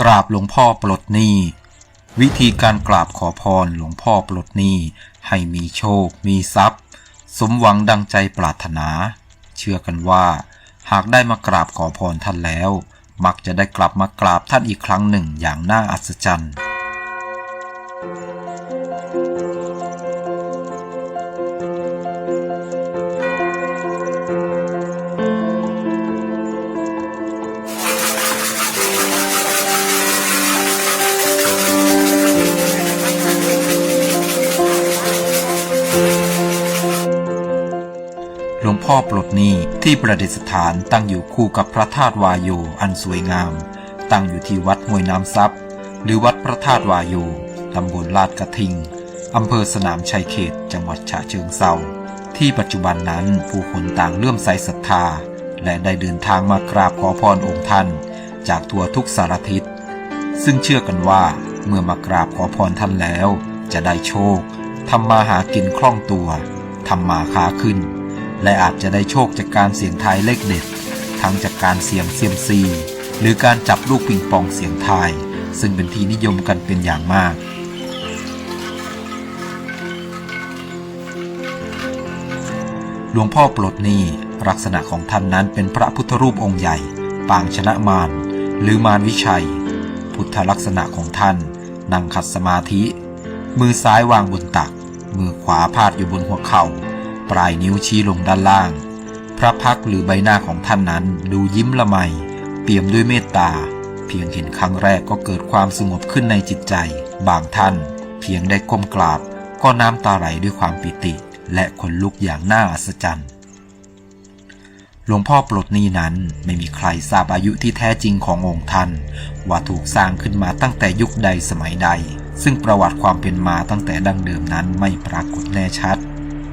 กราบหลวงพ่อปลดหนี้ วิธีการกราบขอพรหลวงพ่อปลดหนี้ให้มีโชค มีทรัพย์ สมหวังดังใจปรารถนา เชื่อกันว่า หากได้มากราบขอพรท่านแล้ว มักจะได้กลับมากราบท่านอีกครั้งหนึ่งอย่างน่าอัศจรรย์ พ่อปลดหนี้ที่ประดิษฐานตั้งอยู่คู่กับพระธาตุวายโยอันสวยงาม ตั้งอยู่ที่วัดห้วยน้ำซับหรือวัดพระธาตุวายโยตำบลลาดกระทิงอำเภอสนามชัยเขต จังหวัดฉะเชิงเซาที่ปัจจุบันนั้นผู้คนต่างเลื่อมใสศรัทธา และได้เดินทางมากราบขอพรองค์ท่าน จากทั่วทุกสารทิศ ซึ่งเชื่อกันว่าเมื่อมากราบขอพรท่านแล้ว จะได้โชคทำมาหากินคล่องตัวทำมาค้าขึ้น และอาจจะได้โชคจากการเสี่ยงทายเลขเด็ด ทั้งจากการเสี่ยงเซียมซี หรือการจับลูกปิงปองเสี่ยงทาย ซึ่งเป็นที่นิยมกันเป็นอย่างมากหลวงพ่อปลดหนี้ลักษณะของท่านนั้นเป็นพระพุทธรูปองค์ใหญ่ ปางชนะมารหรือมารวิชัย พุทธลักษณะของท่านนั่งขัดสมาธิ มือซ้ายวางบนตัก มือขวาพาดอยู่บนหัวเข่า ปลายนิ้วชี้ลงด้านล่าง พระพักหรือใบหน้าของท่านนั้นดูยิ้มละไม เปี่ยมด้วยเมตตา เพียงเห็นครั้งแรกก็เกิดความสงบขึ้นในจิตใจ บางท่าน เพียงได้ก้มกราบ ก็น้ำตาไหลด้วยความปิติ และขนลุกอย่างน่าอัศจรรย์หลวงพ่อปลดหนี้นั้นไม่มีใครทราบอายุที่แท้จริงขององค์ท่าน ว่าถูกสร้างขึ้นมาตั้งแต่ยุคใดสมัยใด ซึ่งประวัติความเป็นมาตั้งแต่ดั้งเดิมนั้นไม่ปรากฏแน่ชัด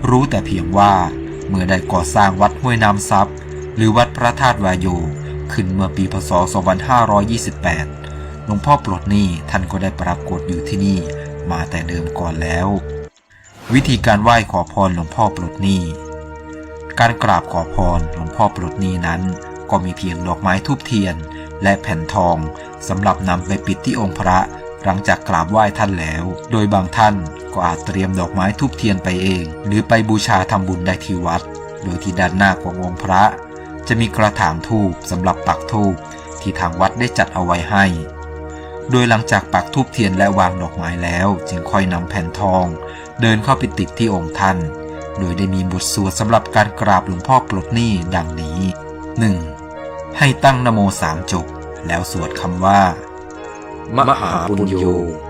รู้แต่เพียงว่า เมื่อได้ก่อสร้างวัดห้วยน้ำซับหรือวัดพระธาตุวายโย ขึ้นเมื่อปีพศ 2528 หลวงพ่อปลดหนี้ท่านก็ได้ปรากฏอยู่ที่นี่มาแต่เดิมก่อนแล้ว วิธีการไหว้ขอพรหลวงพ่อปลดหนี้การกราบขอพรหลวงพ่อปลดหนี้นั้น ก็มีเพียงดอกไม้ทูบเทียน และแผ่นทองสำหรับนำไปปิดที่องค์พระ หลังจากกราบไหว้ท่านแล้ว โดยบางท่านก็อาจเตรียมดอกไม้ทูบเทียนไปเอง หรือไปบูชาทำบุญได้ที่วัด โดยที่ด้านหน้าขององค์พระ จะมีกระถางทูบสำหรับปักทูบที่ทางวัดได้จัดเอาไว้ให้ โดยหลังจากปักทูบเทียนและวางดอกไม้แล้ว จึงค่อยนำแผ่นทอง เดินเข้าไปติดที่องค์ท่าน โดยได้มีบทสวดสำหรับการกราบหลวงพ่อปลดหนี้ดังนี้ 1. ให้ตั้งนโมสามจบ แล้วสวดคำว่า มหาปุญโย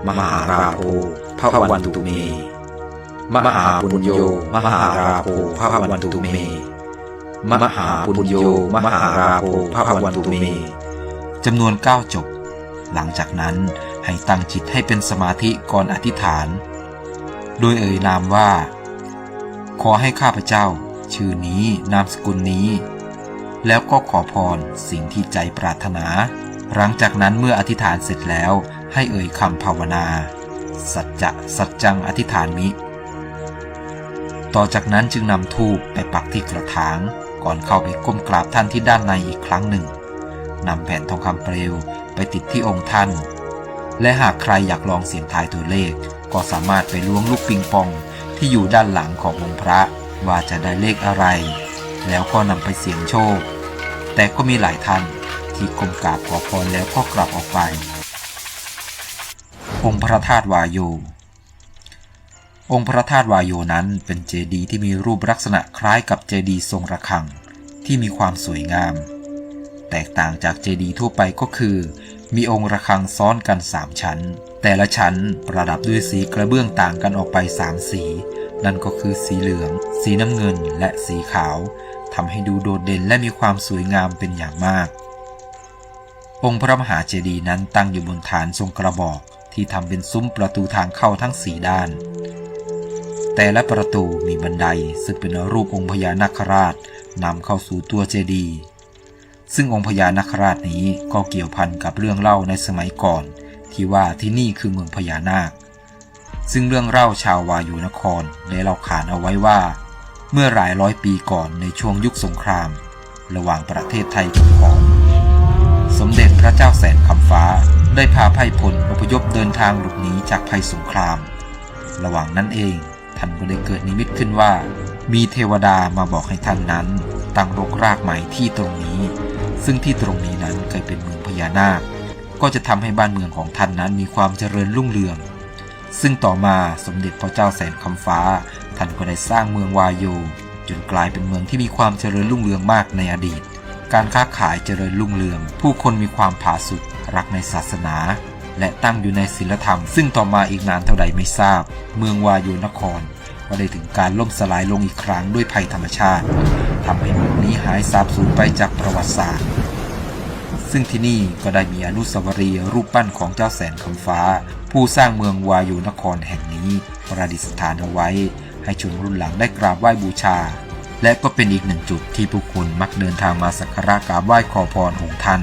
มหาราโภพระวันตุเม มหาปุญโย มหาราโภพระวันตุเม มหาปุญโย มหาราโภพระวันตุเมจำนวน9จบ หลังจากนั้นให้ตั้งจิตให้เป็นสมาธิก่อนอธิษฐาน โดยเอ่ยนามว่า ขอให้ข้าพเจ้า ชื่อนี้นามสกุลนี้ แล้วก็ขอพรสิ่งที่ใจปรารถนา หลังจากนั้นเมื่ออธิษฐานเสร็จแล้ว ให้เอ่ยคำภาวนา สัจจะสัจจังอธิษฐานมิ ต่อจากนั้นจึงนำธูปไปปักที่กระถาง ก่อนเข้าไปก้มกราบท่านที่ด้านในอีกครั้งหนึ่งนำแผ่นทองคำเปลวไปติดที่องค์ท่าน และหากใครอยากลองเสี่ยงทายตัวเลข ก็สามารถไปล้วงลูกปิงปองที่อยู่ด้านหลังขององค์พระว่าจะได้เลขอะไร แล้วก็นำไปเสี่ยงโชค แต่ก็มีหลายท่าน ที่ก้มกราบขอพรแล้วก็กลับออกไป องค์พระธาตุวายโย องค์พระธาตุวายโยนั้นเป็นเจดีย์ที่มีรูปลักษณะคล้ายกับเจดีย์ทรงระฆังที่มีความสวยงาม แตกต่างจากเจดีย์ทั่วไปก็คือ มีองค์ระฆังซ้อนกันสามชั้น แต่ละชั้นประดับด้วยสีกระเบื้องต่างกันออกไปสามสี นั่นก็คือสีเหลือง สีน้ำเงินและสีขาวทำให้ดูโดดเด่นและมีความสวยงามเป็นอย่างมาก องค์พระมหาเจดีย์นั้นตั้งอยู่บนฐานทรงกระบอกที่ทำเป็นซุ้มประตูทางเข้าทั้งสี่ด้าน แต่ละประตูมีบันไดซึ่งเป็นรูปองค์พญานาคราชนำเข้าสู่ตัวเจดีย์ซึ่งองค์พญานาคราชนี้ก็เกี่ยวพันกับเรื่องเล่าในสมัยก่อน ที่ว่าที่นี่คือเมืองพญานาค ซึ่งเรื่องเล่าชาววายุนครได้เล่าขานเอาไว้ว่า เมื่อหลายร้อยปีก่อนในช่วงยุคสงคราม ระหว่างประเทศไทยกับขอมสมเด็จ พระเจ้าแสนคำฟ้า ได้พาไพ่พลอพยพเดินทางหลบหนีจากภัยสงคราม ระหว่างนั้นเองท่านก็ได้เกิดนิมิตขึ้นว่า มีเทวดามาบอกให้ท่านนั้น ตั้งรกรากใหม่ที่ตรงนี้ ซึ่งที่ตรงนี้นั้นเคยเป็นเมืองพญานาค ก็จะทำให้บ้านเมืองของท่านนั้นมีความเจริญรุ่งเรือง ซึ่งต่อมาสมเด็จพระเจ้าแสนคำฟ้า ท่านก็ได้สร้างเมืองวายโยจนกลายเป็นเมืองที่มีความเจริญรุ่งเรืองมากในอดีต การค้าขายเจริญรุ่งเรือง ผู้คนมีความผาสุกรักในศาสนา และตั้งอยู่ในศีลธรรม ซึ่งต่อมาอีกนานเท่าใดไม่ทราบ เมืองวาโยนคร ก็ได้ถึงการล่มสลายลงอีกครั้งด้วยภัยธรรมชาติทำให้เมืองนี้หายสาบสูญไปจากประวัติศาสตร์ซึ่งที่นี่ก็ได้มีอนุสาวรีย์รูปปั้นของเจ้าแสนคำฟ้า ผู้สร้างเมืองวายุนครแห่งนี้ประดิษฐานเอาไว้ ให้ชนรุ่นหลังได้กราบไหว้บูชา และก็เป็นอีกหนึ่งจุดที่ผู้คนมักเดินทางมาสักการะกราบไหว้ขอพรองค์ท่าน